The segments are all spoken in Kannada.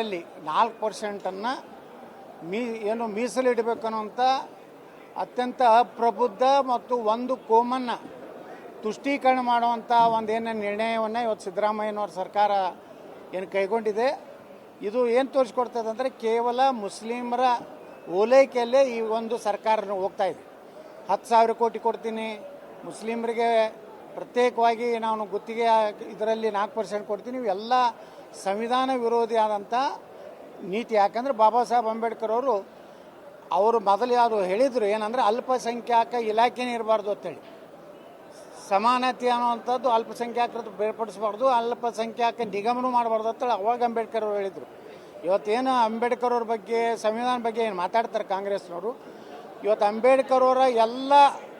ಅಲ್ಲಿ ನಾಲ್ಕು ಪರ್ಸೆಂಟನ್ನು ಮೀ ಏನು ಮೀಸಲಿಡಬೇಕು ಅನ್ನುವಂಥ ಅತ್ಯಂತ ಅಪ್ರಬುದ್ಧ ಮತ್ತು ಒಂದು ಕೋಮನ್ನು ತುಷ್ಟೀಕರಣ ಮಾಡುವಂಥ ಒಂದು ಏನು ನಿರ್ಣಯವನ್ನು ಇವತ್ತು ಸಿದ್ದರಾಮಯ್ಯನವ್ರ ಸರ್ಕಾರ ಏನು ಕೈಗೊಂಡಿದೆ. ಇದು ಏನು ತೋರಿಸ್ಕೊಡ್ತದೆ ಅಂದರೆ ಕೇವಲ ಮುಸ್ಲಿಮರ ಓಲೈಕೆಯಲ್ಲೇ ಈ ಒಂದು ಸರ್ಕಾರ ಹೋಗ್ತಾ ಇದೆ. ಹತ್ತು ಸಾವಿರ ಕೋಟಿ ಕೊಡ್ತೀನಿ, ಮುಸ್ಲಿಮರಿಗೆ ಪ್ರತ್ಯೇಕವಾಗಿ ನಾನು ಗುತ್ತಿಗೆ ಇದರಲ್ಲಿ ನಾಲ್ಕು ಪರ್ಸೆಂಟ್ ಕೊಡ್ತೀನಿ. ಇವೆಲ್ಲ ಸಂವಿಧಾನ ವಿರೋಧಿ ಆದಂಥ ನೀತಿ. ಯಾಕಂದ್ರೆ ಬಾಬಾ ಸಾಹೇಬ್ ಅಂಬೇಡ್ಕರ್ ಅವರು ಅವರು ಮೊದಲು ಯಾರು ಹೇಳಿದರು ಏನಂದರೆ ಅಲ್ಪಸಂಖ್ಯಾತ ಇಲಾಖೆನೇ ಇರಬಾರ್ದು ಅಂತೇಳಿ. ಸಮಾನತೆ ಅನ್ನುವಂಥದ್ದು ಅಲ್ಪಸಂಖ್ಯಾತರದ್ದು ಬೇರ್ಪಡಿಸಬಾರ್ದು, ಅಲ್ಪಸಂಖ್ಯಾತ ನಿಗಮನೂ ಮಾಡಬಾರ್ದು ಅಂತೇಳಿ ಅವಾಗ ಅಂಬೇಡ್ಕರ್ ಅವರು ಹೇಳಿದರು. ಇವತ್ತೇನು ಅಂಬೇಡ್ಕರ್ ಅವ್ರ ಬಗ್ಗೆ ಸಂವಿಧಾನ ಬಗ್ಗೆ ಏನು ಮಾತಾಡ್ತಾರೆ ಕಾಂಗ್ರೆಸ್ನವರು? ಇವತ್ತು ಅಂಬೇಡ್ಕರ್ ಅವರ ಎಲ್ಲ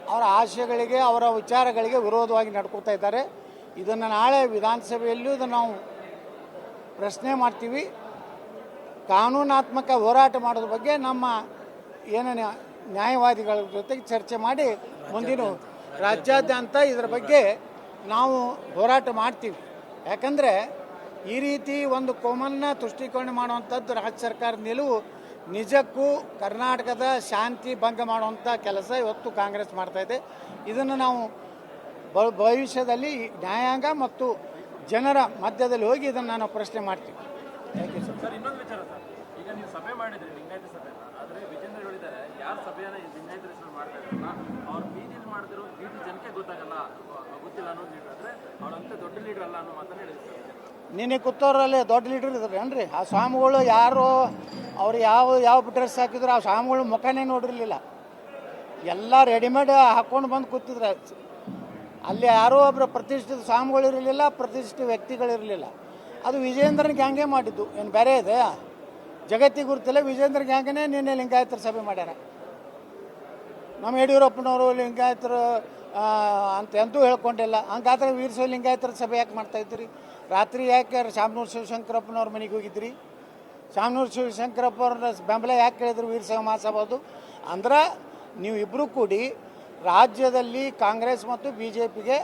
ಅವರ ಆಶಯಗಳಿಗೆ ಅವರ ವಿಚಾರಗಳಿಗೆ ವಿರೋಧವಾಗಿ ನಡ್ಕೋತಾ ಇದ್ದಾರೆ. ಇದನ್ನು ನಾಳೆ ವಿಧಾನಸಭೆಯಲ್ಲೂ ಇದನ್ನು ನಾವು ಪ್ರಶ್ನೆ ಮಾಡ್ತೀವಿ. ಕಾನೂನಾತ್ಮಕ ಹೋರಾಟ ಮಾಡೋದ್ರ ಬಗ್ಗೆ ನಮ್ಮ ಏನು ನ್ಯಾ- ನ್ಯಾಯವಾದಿಗಳ ಜೊತೆಗೆ ಚರ್ಚೆ ಮಾಡಿ ಮುಂದಿನ ರಾಜ್ಯಾದ್ಯಂತ ಇದರ ಬಗ್ಗೆ ನಾವು ಹೋರಾಟ ಮಾಡ್ತೀವಿ. ಯಾಕಂದರೆ ಈ ರೀತಿ ಒಂದು ಕೋಮನ್ನ ತುಷ್ಟೀಕರಣ ಮಾಡುವಂಥದ್ದು ರಾಜ್ಯ ಸರ್ಕಾರದ ನಿಲುವು. ನಿಜಕ್ಕೂ ಕರ್ನಾಟಕದ ಶಾಂತಿ ಭಂಗ ಮಾಡುವಂಥ ಕೆಲಸ ಇವತ್ತು ಕಾಂಗ್ರೆಸ್ ಮಾಡ್ತಾ ಇದೆ. ಇದನ್ನು ನಾವು ಭವಿಷ್ಯದಲ್ಲಿ ನ್ಯಾಯಾಂಗ ಮತ್ತು ಜನರ ಮಧ್ಯದಲ್ಲಿ ಹೋಗಿ ಇದನ್ನು ನಾನು ಪ್ರಶ್ನೆ ಮಾಡ್ತೀವಿ ಥ್ಯಾಂಕ್ ಯು ಸರ್ ಸರ್ ಇನ್ನೊಂದು ವಿಚಾರ ಸರ್ ಈಗ ನೀವು ಸಭೆ ಮಾಡಿದ್ರಿ, ಲಿಂಗಾಯತ ಸಭೆ. ಆದರೆ ವಿಜೇಂದ್ರ ಹೇಳಿದ್ದಾರೆ, ಯಾರು ಸಭೆಯನ್ನ ಲಿಂಗಾಯತ ಹೆಸರು ಮಾಡ್ತಾ ಇದ್ದಾರಲ್ಲ ಅವ್ರು ಪಿ ಮಾಡ್ತಿರೋ, ಬೀದಿ ಜನಕ್ಕೆ ಗೊತ್ತಾಗಲ್ಲ ಗೊತ್ತಿಲ್ಲ ಅನ್ನೋದು ಲೀಡರ್ ಆದರೆ ಅವ್ರಂತ ದೊಡ್ಡ ಲೀಡರ್ ಅಲ್ಲ ಅನ್ನೋ ಮಾತನ್ನ ಹೇಳಿದ್ರು ನಿನ್ನೆ ಕೂತವ್ರಲ್ಲಿ ದೊಡ್ಡ ಲೀಡರ್ ಇದ್ರು ಏನ್ರಿ? ಆ ಸ್ವಾಮಿಗಳು ಯಾರು, ಅವ್ರು ಯಾವ ಯಾವ ಡ್ರೆಸ್ ಹಾಕಿದ್ರು ಆ ಸ್ವಾಮಿಗಳು ಮುಖನೇ ನೋಡಿರಲಿಲ್ಲ. ಎಲ್ಲ ರೆಡಿಮೇಡ್ ಹಾಕೊಂಡು ಬಂದು ಕೂತಿದ್ರು. ಅಲ್ಲಿ ಯಾರೋ ಒಬ್ಬರು ಪ್ರತಿಷ್ಠಿತ ಸ್ವಾಮಿಗಳು ಇರಲಿಲ್ಲ, ಪ್ರತಿಷ್ಠಿತ ವ್ಯಕ್ತಿಗಳಿರಲಿಲ್ಲ ಅದು ವಿಜೇಂದ್ರನ ಗ್ಯಾಂಗೇ ಮಾಡಿದ್ದು. ಏನು ಬೇರೆ ಇದೆ? ಜಗತ್ತಿಗೆ ಗುರುತಿಲ್ಲ ವಿಜೇಂದ್ರ ಗ್ಯಾಂಗನೇ ನಿನ್ನೆ ಲಿಂಗಾಯತರ ಸಭೆ ಮಾಡ್ಯಾರ. ನಮ್ಮ ಯಡಿಯೂರಪ್ಪನವರು ಲಿಂಗಾಯತರು ಅಂತ ಎಂದೂ ಹೇಳ್ಕೊಂಡಿಲ್ಲ. ಹಂಗಾದ್ರೆ ವೀರಶೈವ ಲಿಂಗಾಯತರ ಸಭೆ ಯಾಕೆ ಮಾಡ್ತಾ ಇದ್ರಿ ರಾತ್ರಿ ಯಾಕೆ ಶಾಮನೂರು ಶಿವಶಂಕರಪ್ಪನವ್ರ ಮನೆಗೆ ಹೋಗಿದ್ರಿ? ಶಾಮನೂರು ಶಿವಶಂಕರಪ್ಪ ಅವ್ರನ್ನ ಬೆಂಬಲ ಯಾಕೆ ಕೇಳಿದ್ರು ವೀರಶೈವ ಮಹಾಸಭಾದು? ಅಂದ್ರೆ ನೀವು ಇಬ್ಬರು ಕೂಡಿ ರಾಜ್ಯದಲ್ಲಿ ಕಾಂಗ್ರೆಸ್ ಮತ್ತು ಬಿ ಜೆ ಪಿಗೆ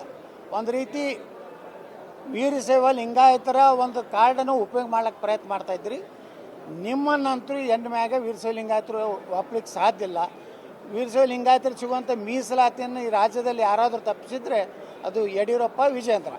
ಒಂದು ರೀತಿ ವೀರಶೈವ ಲಿಂಗಾಯತರ ಒಂದು ಕಾರ್ಡನ್ನು ಉಪಯೋಗ ಮಾಡ್ಲಿಕ್ಕೆ ಪ್ರಯತ್ನ ಮಾಡ್ತಾ ಇದ್ರಿ. ನಿಮ್ಮನ್ನಂತೂ ಎಂಡ್ ಮ್ಯಾಗೆ ವೀರಶೈವ ಲಿಂಗಾಯತರು ಒಪ್ಲಿಕ್ಕೆ ಸಾಧ್ಯ ಇಲ್ಲ. ವೀರಶೈವ ಲಿಂಗಾಯತರು ಸಿಗುವಂಥ ಮೀಸಲಾತಿಯನ್ನು ಈ ರಾಜ್ಯದಲ್ಲಿ ಯಾರಾದರೂ ತಪ್ಪಿಸಿದ್ರೆ ಅದು ಯಡಿಯೂರಪ್ಪ ವಿಜೇಂದ್ರ